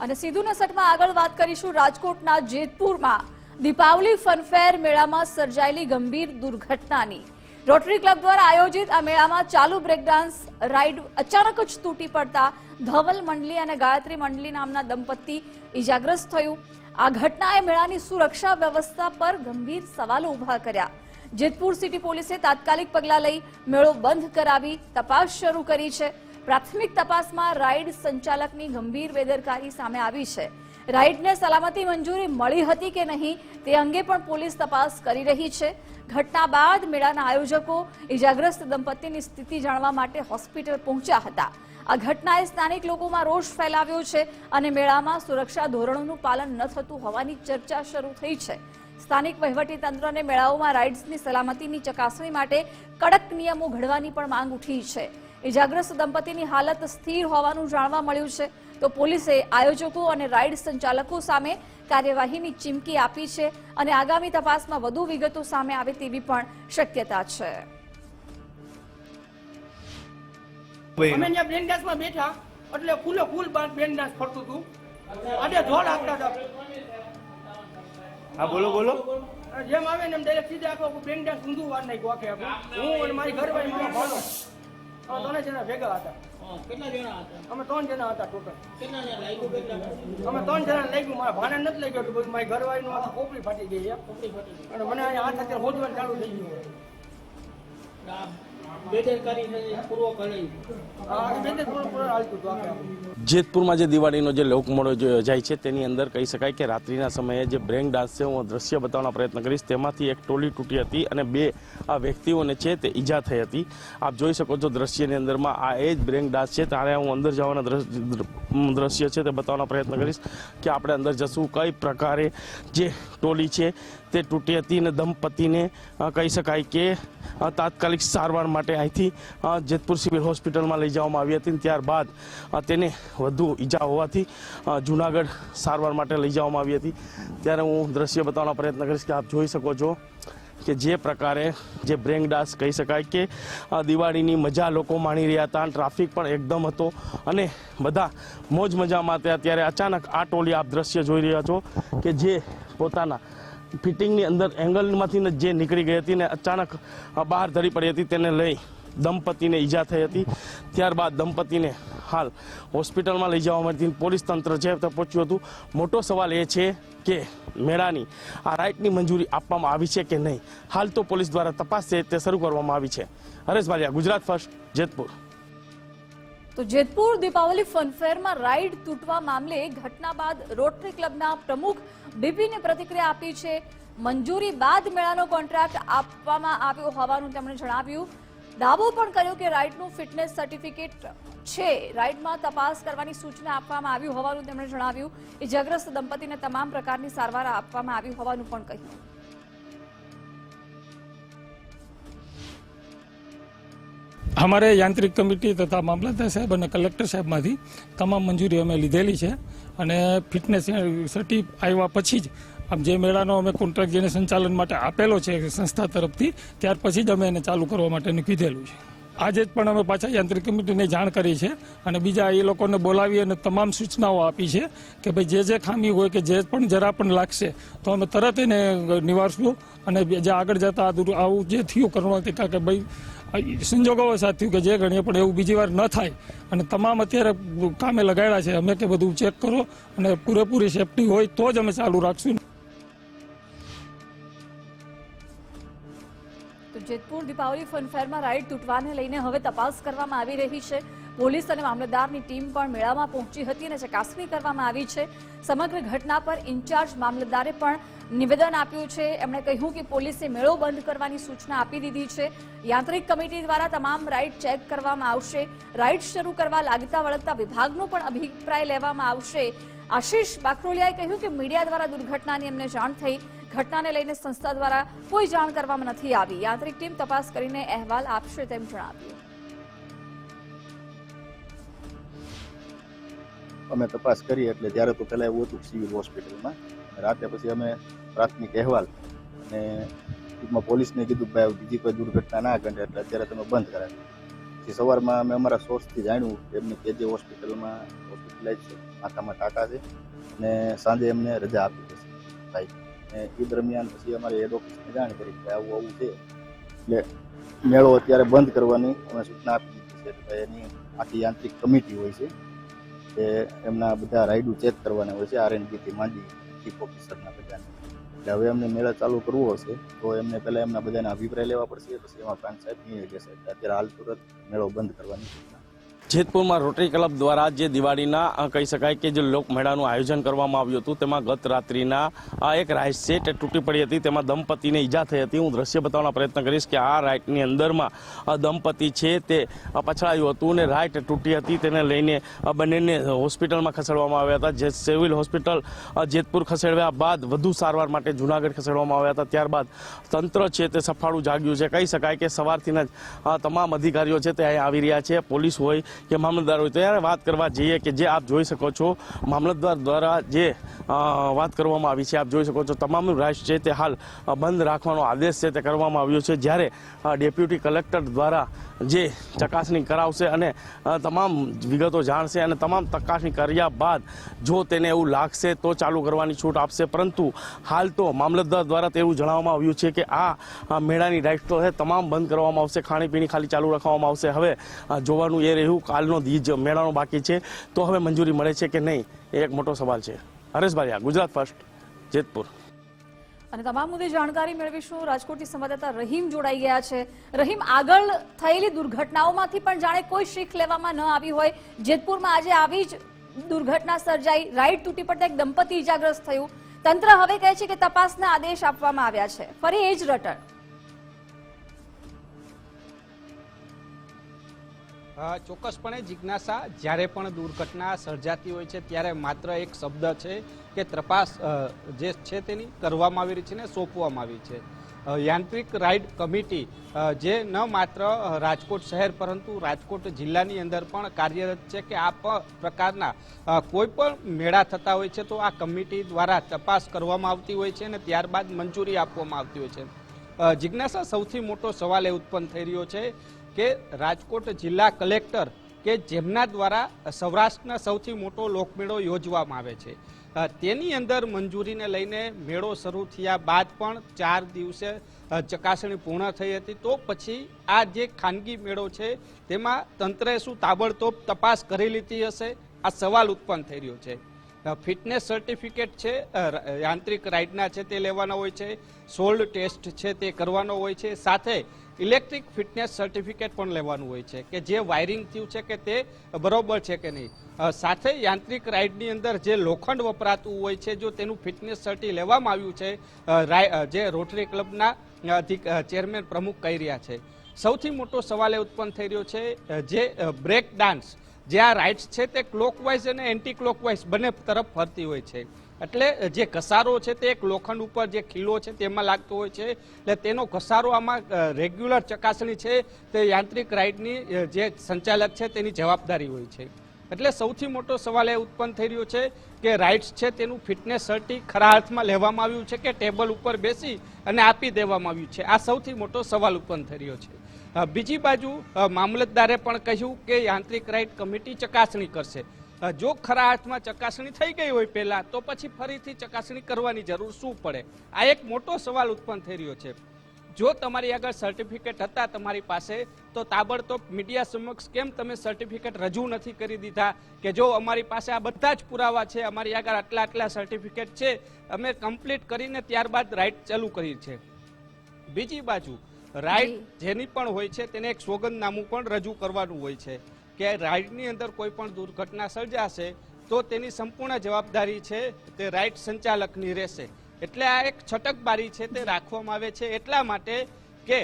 અને સીધું નસટમાં આગળ વાત કરીશું રાજકોટના જેતપુરમાં. દીપાવલી ફનફેર મેળામાં સર્જાયેલી ગંભીર દુર્ઘટનાની. રોટરી ક્લબ દ્વારા આયોજિત આ મેળામાં ચાલુ બ્રેકડાન્સ રાઇડ અચાનક જ તૂટી પડતા ધવલ મંડલી અને ગાયત્રી મંડલી નામના દંપતી ઇજાગ્રસ્ત થયું. આ ઘટનાએ મેળાની સુરક્ષા વ્યવસ્થા પર ગંભીર સવાલો ઊભા કર્યા. જેતપુર સિટી પોલીસે તાત્કાલિક પગલાં લઈ મેળો બંધ કરાવી તપાસ શરૂ કરી છે. પ્રાથમિક તપાસમાં રાઇડ સંચાલકની ગંભીર બેદરકારી સામે આવી છે. રાઇડને સલામતી મંજૂરી મળી હતી કે નહીં તે અંગે પણ પોલીસ તપાસ કરી રહી છે. ઘટના બાદ મેળાના આયોજકો ઇજાગ્રસ્ત દંપતીની સ્થિતિ જાણવા માટે હોસ્પિટલ પહોંચ્યા હતા. આ ઘટનાએ સ્થાનિક લોકોમાં રોષ ફેલાવ્યો છે અને મેળામાં સુરક્ષા ધોરણોનું પાલન ન થતું હોવાની ચર્ચા શરૂ થઈ છે. સ્થાનિક વહીવટીતંત્રને મેળાઓમાં રાઇડ્સની સલામતીની ચકાસણી માટે કડક નિયમો ઘડવાની પણ માંગ ઉઠી છે. ઇજાગ્રસ્ત દંપતીની હાલત સ્થિર હોવાનું જાણવા મળ્યું છે. તો પોલીસે આયોજકો અને રાઇડ સંચાલકો સામે કાર્યવાહીની ચીમકી આપી છે અને આગામી તપાસમાં વધુ વિગતો સામે આવે તેવી પણ શક્યતા છે. અમે ત્યાં બ્રેન બેઠા એટલે ફૂલે ફૂલ બાર બ્રેન ફરતું હતું. આજે ધોળ આપતા હતા. હા બોલો બોલો. જેમ આવે ને એમ ડાયરેક્ટ સીધા આખો બ્રેન ડાન્સ ઊંધું વાર નાખ્યું આખે. હું અને મારી ઘરવાળી મારા ભાણો. અમે ત્રણે જણા ભેગા હતા. કેટલા જણા હતા? અમે ત્રણ જણા હતા ટોટલ કેટલા જણા અમે ત્રણ જણા લઈ ગયું મારા ભાણે નથી લઈ ગયું બધું. મારી ઘરવાળીનું આખા કોપડી ફાટી ગઈ છે. અને મને અહીંયા હાથ અત્યારે હોજવાનું ચાલુ થઈ ગયું જેતપુરમાં જે દિવાળીનો જે લોકમોળો જાય યોજાય છે તેની અંદર કહી શકાય કે રાત્રિના સમયે જે બ્રેક ડાન્સ છે હું દ્રશ્ય બતાવવાનો પ્રયત્ન કરીશ તેમાંથી એક ટોલી તૂટી હતી અને બે આ વ્યક્તિઓને છે તે ઈજા થઈ હતી. આપ જોઈ શકો છો દ્રશ્યની અંદરમાં આ એ જ બ્રેક ડાન્સ છે. ત્યારે હું અંદર જવાના દ્રશ્ય- દ્રશ્ય છે તે બતાવવાનો પ્રયત્ન કરીશ કે આપણે અંદર જશું. કઈ પ્રકારે જે ટોલી છે તે તૂટી હતી અને દંપતીને કહી શકાય કે તાત્કાલિક સારવાર માટે અહીંથી જેતપુર સિવિલ હોસ્પિટલમાં લઈ જવામાં આવી હતી ત્યારબાદ તેને વધુ ઈજા હોવાથી જુનાગઢ સારવાર માટે લઈ જવામાં આવી હતી. ત્યારે હું દ્રશ્ય બતાવવાનો પ્રયત્ન કરીશ કે આપ જોઈ શકો છો કે જે પ્રકારે જે ડાન્સ કહી શકાય કે દિવાળીની મજા લોકો માણી રહ્યા હતા ટ્રાફિક પણ એકદમ હતો અને બધા મોજ મજામાં હતા. ત્યારે અચાનક આ ટોલી આપ દ્રશ્ય જોઈ રહ્યા છો કે જે પોતાના ફિટિંગની અંદર એંગલમાંથી જે નીકળી ગઈ હતી ને અચાનક બહાર ધરી પડી હતી તેને લઈ દંપતીને ઈજા થઈ હતી. ત્યારબાદ દંપતીને હાલ હોસ્પિટલમાં લઈ જવા માટે પોલીસ તંત્ર છે તે પહોંચ્યું હતું, મોટો સવાલ એ છે કે મેળાની આ રાઇટની મંજૂરી આપવામાં આવી છે કે નહીં? હાલ તો પોલીસ દ્વારા તપાસ છે તે શરૂ કરવામાં આવી છે. હરેશ ભાલિયા ગુજરાત ફર્સ્ટ, જેતપુર. તો જેતપુર દીપાવલી ફનફેરમાં રાઇડ તૂટવા મામલે ઘટના બાદ રોટરી ક્લબના પ્રમુખ બીપીને પ્રતિક્રિયા આપી છે. મંજૂરી બાદ મેળાનો કોન્ટ્રાક્ટ આપવામાં આવ્યો હોવાનું તેમણે જણાવ્યું. દાવો પણ કર્યો કે રાઇડનું ફિટનેસ સર્ટિફિકેટ છે. રાઇડમાં તપાસ કરવાની સૂચના આપવામાં આવી હોવાનું તેમણે જણાવ્યું. ઇજાગ્રસ્ત દંપતીને તમામ પ્રકારની સારવાર આપવામાં આવી હોવાનું પણ કહ્યું. અમારે યાંત્રિક કમિટી તથા મામલતદાર સાહેબ અને કલેક્ટર સાહેબમાંથી તમામ મંજૂરી અમે લીધેલી છે અને ફિટનેસ સર્ટી આવ્યા પછી જ આમ જે મેળાનો અમે કોન્ટ્રાક્ટ જેને સંચાલન માટે આપેલો છે સંસ્થા તરફથી ત્યાર પછી જ અમે એને ચાલુ કરવા માટેનું કીધેલું છે. આજે જ પણ અમે પાછા યાંત્રિક કમિટીને જાણ કરી છે અને બીજા એ લોકોને બોલાવી અને તમામ સૂચનાઓ આપી છે કે ભાઈ જે જે ખામી હોય કે જે પણ જરા પણ લાગશે તો અમે તરત એને નિવારશું અને જે આગળ જતા આવું જે થયું કારણ કે ભાઈ સંજોગો સાથે થયું કે જે ગણીએ, પણ એવું બીજી વાર ન થાય. અને તમામ અત્યારે કામે લગાડ્યા છે. અમે કે બધું ચેક કરો અને પૂરેપૂરી સેફટી હોય તો જ અમે ચાલુ રાખશું. તો જેતપુર દીપાવલી ફનફેરમાં રાઇડ તૂટવાને લઈને હવે તપાસ કરવામાં આવી રહી છે. પોલીસ અને મામલતદારની ટીમ પણ મેળામાં પહોંચી હતી અને ચકાસણી કરવામાં આવી છે. સમગ્ર ઘટના પર ઇન્ચાર્જ મામલતદારે પણ નિવેદન આપ્યું છે. એમણે કહ્યું કે પોલીસે મેળો બંધ કરવાની સૂચના આપી દીધી છે. યાંત્રિક કમિટી દ્વારા તમામ રાઇડ ચેક કરવામાં આવશે. રાઇડ શરૂ કરવા લાગતા વળગતા વિભાગનો પણ અભિપ્રાય લેવામાં આવશે. આશીષ બાકરોલિયાએ કહ્યું કે મીડિયા દ્વારા દુર્ઘટનાની એમને જાણ થઈ. ઘટનાને લઈને સંસ્થા દ્વારા કોઈ જાણ કરવામાં નથી આવી. યાંત્રિક ટીમ તપાસ કરીને અહેવાલ આપશે તેમ જણાવ્યું. અમે તપાસ કરી એટલે ત્યારે તો પહેલાં એવું હતું સિવિલ હોસ્પિટલમાં. રાતે પછી અમે પ્રાથમિક અહેવાલ અને ટૂંકમાં પોલીસને કીધું ભાઈ બીજી કોઈ દુર્ઘટના ના ઘટે એટલે અત્યારે તમે બંધ કરાવી પછી સવારમાં અમે અમારા સોર્સથી જાણ્યું કે એમને કેજે હોસ્પિટલમાં હોસ્પિટલાઇઝ છે, માથામાં ટાંકા છે અને સાંજે એમને રજા આપી દેશે ભાઈ. એ દરમિયાન પછી અમારે હેડ ઓફિસને જાણ કરી કે આવું આવું છે. એટલે મેળો અત્યારે બંધ કરવાની અમે સૂચના આપી દીધી છે એની આખી યાંત્રિક કમિટી હોય છે કે એમના બધા રાઇડું ચેક કરવાના હોય છે આર આરએનબીથી માંડી ચીફ ઓફિસરના બધાને. એટલે હવે એમને મેળો ચાલુ કરવો હશે, તો એમને પહેલાં એમના બધાના અભિપ્રાય લેવા પડશે, પછી એમાં પ્રાંત સાહેબ નિર્ણય લેશે અત્યારે હાલ તુરત મેળો બંધ કરવાની જેતપુરમાં રોટરી ક્લબ દ્વારા જે દિવાળીના કહી શકાય કે જે લોકમેળાનું આયોજન કરવામાં આવ્યું હતું તેમાં ગત રાત્રિના એક છે તે તૂટી પડી હતી તેમાં દંપતીને ઈજા થઈ હતી. હું દ્રશ્ય બતાવવાનો પ્રયત્ન કરીશ કે આ રાઇડની અંદરમાં દંપતી છે તે પછડાયું હતું અને રાઇડ તૂટી હતી તેને લઈને બંનેને હોસ્પિટલમાં ખસેડવામાં આવ્યા હતા. જે સિવિલ હોસ્પિટલ જેતપુર ખસેડ્યા બાદ વધુ સારવાર માટે જુનાગઢ ખસેડવામાં આવ્યા હતા. ત્યારબાદ તંત્ર છે તે સફાળું જાગ્યું છે. કહી શકાય કે સવારથી જ અ, તમામ અધિકારીઓ છે તે અહીં આવી રહ્યા છે. પોલીસ હોય કે મામલતદાર હોય ત્યારે વાત કરવા જઈએ કે જે આપ જોઈ શકો છો, મામલતદાર દ્વારા જે વાત કરવામાં આવી છે, આપ જોઈ શકો છો તમામ રાઇડ્સ છે તે હાલ બંધ રાખવાનો આદેશ છે તે કરવામાં આવ્યો છે. જ્યારે ડેપ્યુટી કલેક્ટર દ્વારા જે ચકાસણી કરાવશે અને તમામ વિગતો જાણશે અને તમામ ચકાસણી કર્યા બાદ જો તેને એવું લાગશે તો ચાલુ કરવાની છૂટ આપશે. પરંતુ હાલ તો મામલતદાર દ્વારા તેવું જણાવવામાં આવ્યું છે કે આ મેળાની રાઇડ તો તમામ બંધ કરવામાં આવશે, ખાણીપીણી ખાલી ચાલુ રાખવામાં આવશે. હવે જોવાનું એ રહ્યું કાલનો દીજ મેળાનો બાકી છે. તો હવે મંજૂરી મળે છે કે નહીં? એ એક મોટો સવાલ છે. હરેશ બારિયા ગુજરાત ફર્સ્ટ, જેતપુર. અને તમામ મુદ્દે જાણકારી મેળવીશું. રાજકોટથી સંવાદદાતા રહીમ જોડાઈ ગયા છે. રહીમ, આગળ થયેલી દુર્ઘટનાઓમાંથી પણ જાણે કોઈ શીખ લેવામાં ન આવી હોય. જેતપુરમાં આજે આવી જ દુર્ઘટના સર્જાઈ. રાઈડ તૂટી પડતા એક દંપતી ઇજાગ્રસ્ત થયું. તંત્ર હવે કહે છે કે તપાસના આદેશ આપવામાં આવ્યા છે. ફરી એ જ રટણ. ચોક્કસપણે જિજ્ઞાસા જ્યારે પણ દુર્ઘટના સર્જાતી હોય છે, ત્યારે માત્ર એક શબ્દ છે કે તપાસ જે છે તેની કરવામાં આવી રહી છે ને સોંપવામાં આવી છે. યાંત્રિક રાઇડ કમિટી જે ન માત્ર રાજકોટ શહેર પરંતુ રાજકોટ જિલ્લાની અંદર પણ કાર્યરત છે કે આ પ્રકારના કોઈ પણ મેળા થતા હોય છે, તો આ કમિટી દ્વારા તપાસ કરવામાં આવતી હોય છે અને ત્યારબાદ મંજૂરી આપવામાં આવતી હોય છે. જિજ્ઞાસા સૌથી મોટો સવાલ એ ઉત્પન્ન થઈ રહ્યો છે કે રાજકોટ જિલ્લા કલેક્ટર કે જેમના દ્વારા સૌરાષ્ટ્રના સૌથી મોટો લોકમેળો યોજવામાં આવે છે. તેની અંદર મંજૂરીને લઈને મેળો શરૂ થયા બાદ પણ ચાર દિવસે ચકાસણી પૂર્ણ થઈ હતી. તો પછી આ જે ખાનગી મેળો છે, તેમાં તંત્રએ શું તાબડતોબ તપાસ કરી લીધી હશે? આ સવાલ ઉત્પન્ન થઈ રહ્યો છે. ફિટનેસ સર્ટિફિકેટ છે યાંત્રિક રાઇડના છે તે લેવાના હોય છે. સોલ્ડ ટેસ્ટ છે તે કરવાનો હોય છે. સાથે ઇલેક્ટ્રિક ફિટનેસ સર્ટિફિકેટ પણ લેવાનું હોય છે કે જે વાયરિંગ થયું છે કે તે બરોબર છે કે નહીં. સાથે યાંત્રિક રાઇડની અંદર જે લોખંડ વપરાતું હોય છે, જો તેનું ફિટનેસ સર્ટી લેવામાં આવ્યું છે જે રોટરી ક્લબના ચેરમેન પ્રમુખ કહી રહ્યા છે. સૌથી મોટો સવાલ એ ઉત્પન્ન થઈ રહ્યો છે જે બ્રેક ડાન્સ જે આ રાઇડ્સ છે તે ક્લોકવાઇઝ અને એન્ટી ક્લોકવાઇઝ બંને તરફ ફરતી હોય છે. એટલે જે ઘસારો છે તે એક લોખંડ ઉપર જે ખીલો છે તેમાં લાગતો હોય છે. એટલે તેનો ઘસારો આમાં રેગ્યુલર ચકાસણી છે. તે યાંત્રિક રાઇડની જે સંચાલક છે તેની જવાબદારી હોય છે. એટલે સૌથી મોટો સવાલ એ ઉત્પન્ન થઈ રહ્યો છે કે રાઇડ્સ છે તેનું ફિટનેસ સર્ટી ખરા અર્થમાં લેવામાં આવ્યું છે કે ટેબલ ઉપર બેસી અને આપી દેવામાં આવ્યું છે? આ સૌથી મોટો સવાલ ઉત્પન્ન થઈ રહ્યો છે. બીજી બાજુ મામલતદારે પણ કહ્યું કે યાંત્રિક રાઇડ કમિટી ચકાસણી કરશે. જો ખરા અર્થમાં ચકાસણી થઈ ગઈ હોય પહેલા, તો પછી ફરીથી ચકાસણી કરવાની જરૂર શું પડે? આ એક મોટો સવાલ ઉત્પન્ન થઈ રહ્યો છે. જો તમારી આગળ સર્ટિફિકેટ હતા તમારી પાસે, તો તાબડતોબ મીડિયા સમક્ષ કેમ તમે સર્ટિફિકેટ રજૂ નથી કરી દીધા? કે જો અમારી પાસે આ બધા જ પુરાવા છે, અમારી આગળ આટલા આટલા સર્ટિફિકેટ છે, અમે કમ્પ્લીટ કરીને ત્યારબાદ રાઇટ ચાલુ કરી છે. બીજી બાજુ રાઇટ જેની પણ હોય છે તેને એક સોગંદનામું પણ રજૂ કરવાનું હોય છે કે રાઇડની અંદર કોઈ પણ દુર્ઘટના સર્જાશે તો તેની સંપૂર્ણ જવાબદારી છે તે રાઇડ સંચાલકની રહેશે. એટલે આ એક છટકબારી છે તે રાખવામાં આવે છે એટલા માટે કે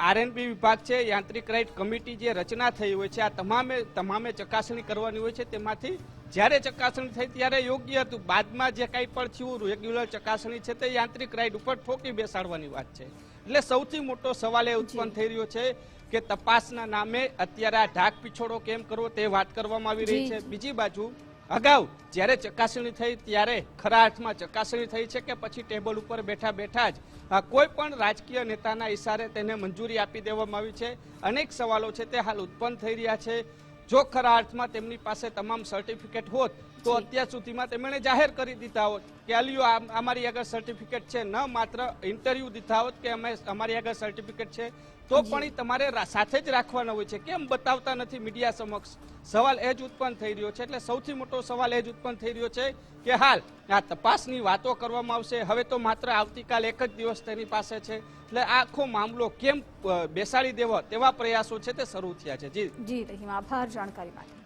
આરએનબી વિભાગ છે યાંત્રિક રાઇડ કમિટી જે રચના થઈ હોય છે આ તમામે તમામે ચકાસણી કરવાની હોય છે તેમાંથી જ્યારે ચકાસણી થઈ ત્યારે યોગ્ય હતું. બાદમાં જે કાંઈ પણ થયું રેગ્યુલર ચકાસણી છે તે યાંત્રિક રાઇડ ઉપર ઠોકી બેસાડવાની વાત છે. એટલે સૌથી મોટો સવાલ એ ઉત્પન્ન થઈ રહ્યો છે કે તપાસના નામે અત્યારે આ ઢાક પીછોડો કેમ કરવો તે વાત કરવામાં આવી રહી છે. બીજી બાજુ અગાઉ જ્યારે ચકાસણી થઈ ત્યારે ખરા અર્થમાં ચકાસણી થઈ છે કે પછી ટેબલ ઉપર બેઠા બેઠા જ કોઈ પણ રાજકીય નેતાના ઇશારે તેને મંજૂરી આપી દેવામાં આવી છે. અનેક સવાલો છે તે હાલ ઉત્પન્ન થઈ રહ્યા છે. જો ખરા અર્થમાં તેમની પાસે તમામ સર્ટિફિકેટ હોત તો અત્યાર સુધીમાં તેમણે જાહેર કરી દીધા હોત કે અલિયો અમારી આગળ સર્ટિફિકેટ છે. ન માત્ર ઇન્ટરવ્યુ દીધા હોત કે અમે અમારી આગળ સર્ટિફિકેટ છે તો પણ તમારે સાથે જ રાખવાના હોય છે. કેમ બતાવતા નથી મીડિયા સમક્ષ? સવાલ એ જ ઉત્પન્ન થઈ રહ્યો છે. એટલે સૌથી મોટો સવાલ એ જ ઉત્પન્ન થઈ રહ્યો છે કે હાલ આ તપાસની વાતો કરવામાં આવશે. હવે તો માત્ર આવતીકાલ એક જ દિવસ તેની પાસે છે. એટલે આખો મામલો કેમ બેસાડી દેવો તેવા પ્રયાસો છે તે શરૂ થયા છે. જી. જી રહીમ આભાર જાણકારી માટે.